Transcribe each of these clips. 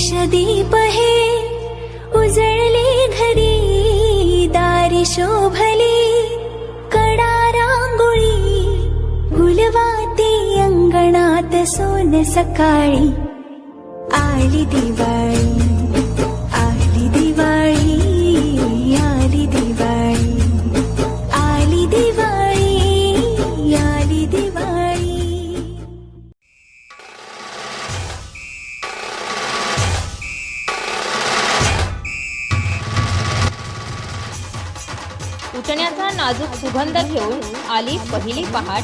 मोक्षदीप हे उजळले घरी दारी शोभले कडा रांगोळी गुलवाते अंगणात सोन सकाळी आली दिवाळी. उठण्याचा नाजूक सुगंध घेऊन आली पहिली पहाट.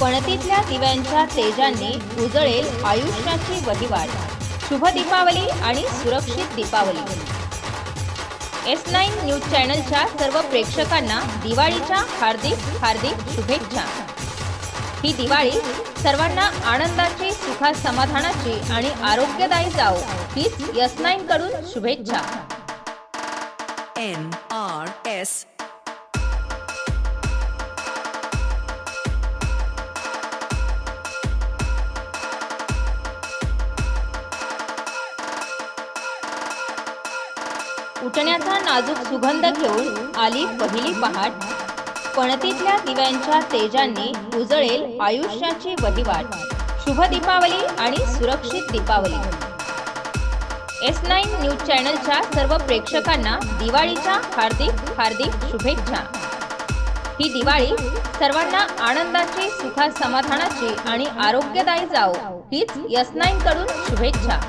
पणतीतल्या दिव्यांच्या तेजाने उजळेल आयुष्याची वहिवाट. शुभ दीपावली आणि सुरक्षित दीपावली. एस नाईन न्यूज चॅनलच्या सर्व प्रेक्षकांना दिवाळीच्या हार्दिक हार्दिक शुभेच्छा. ही दिवाळी सर्वांना आनंदाची सुखा समाधानाची आणि आरोग्यदायी जाओ हीच एस नाईन कडून शुभेच्छा. एन आर एस उठण्याचा नाजूक सुगंध घेऊन आली पहिली पहाट. पणतीतल्या दिव्यांच्या तेजांनी उजळेल आयुष्याची वहिवाट. शुभ दीपावली आणि सुरक्षित दीपावली. एस नाईन न्यूज चॅनलच्या सर्व प्रेक्षकांना दिवाळीच्या हार्दिक हार्दिक शुभेच्छा. ही दिवाळी सर्वांना आनंदाची सुखा समाधानाची आणि आरोग्यदायी जाओ हीच एस नाईन कडून शुभेच्छा.